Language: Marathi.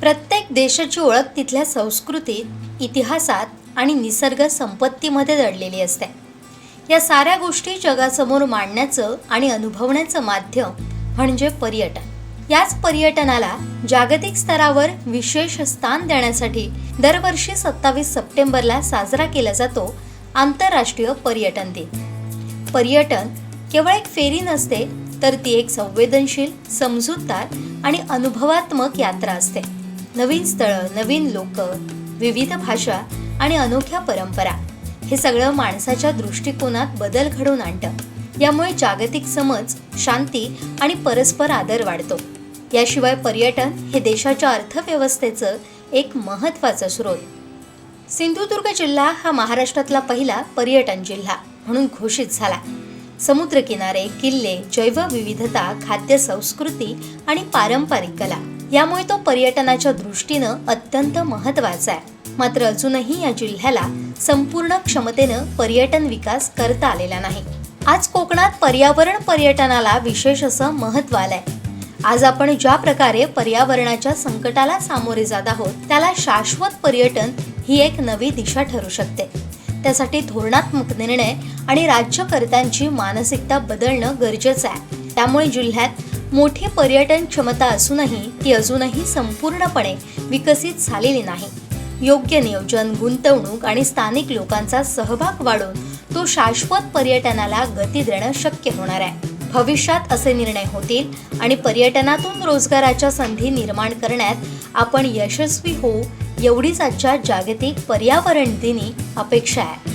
प्रत्येक देशाची ओळख तिथल्या संस्कृतीत इतिहासात आणि निसर्ग संपत्तीमध्ये दडलेली असते. या साऱ्या गोष्टी जगासमोर मांडण्याचं आणि अनुभवण्याचं माध्यम म्हणजे पर्यटन. याच पर्यटनाला जागतिक स्तरावर विशेष स्थान देण्यासाठी दरवर्षी सत्तावीस सप्टेंबरला साजरा केला जातो आंतरराष्ट्रीय पर्यटन दिन. पर्यटन केवळ एक फेरी नसते तर ती एक संवेदनशील समजूतदार आणि अनुभवात्मक यात्रा असते. नवीन स्थळं नवीन लोक विविध भाषा आणि अनोख्या परंपरा हे सगळं माणसाच्या दृष्टिकोनात बदल घडवून आणतं. यामुळे जागतिक समज शांती आणि परस्पर आदर वाढतो. याशिवाय पर्यटन हे देशाच्या अर्थव्यवस्थेचं एक महत्त्वाचं स्रोत. सिंधुदुर्ग जिल्हा हा महाराष्ट्रातला पहिला पर्यटन जिल्हा म्हणून घोषित झाला. समुद्रकिनारे किल्ले जैवविविधता खाद्य संस्कृती आणि पारंपरिक कला. यामुळे तो पर्यटनाच्या दृष्टीनं अत्यंत महत्त्वाचा आहे. मात्र अजूनही या जिल्ह्याला संपूर्ण क्षमतेनं पर्यटन विकास करता आलेला नाही. आज कोकणात पर्यावरण पर्यटनाला विशेष असं महत्त्व आलंय. आज आपण ज्या प्रकारे पर्यावरणाच्या संकटाला सामोरे जात आहोत त्याला शाश्वत पर्यटन ही एक नवी दिशा ठरू शकते. त्यासाठी धोरणात्मक निर्णय आणि राज्यकर्त्यांची मानसिकता बदलणं गरजेचं आहे. त्यामुळे जिल्ह्यात मोठी पर्यटन क्षमता असूनही ती अजूनही संपूर्णपणे विकसित झालेली नाही. योग्य नियोजन गुंतवणूक आणि स्थानिक लोकांचा सहभाग वाढून तो शाश्वत पर्यटनाला गती देणं शक्य होणार आहे. भविष्यात असे निर्णय होतील आणि पर्यटनातून रोजगाराच्या संधी निर्माण करण्यात आपण यशस्वी होऊ एवढीच आजच्या जागतिक पर्यावरण दिनी अपेक्षा आहे.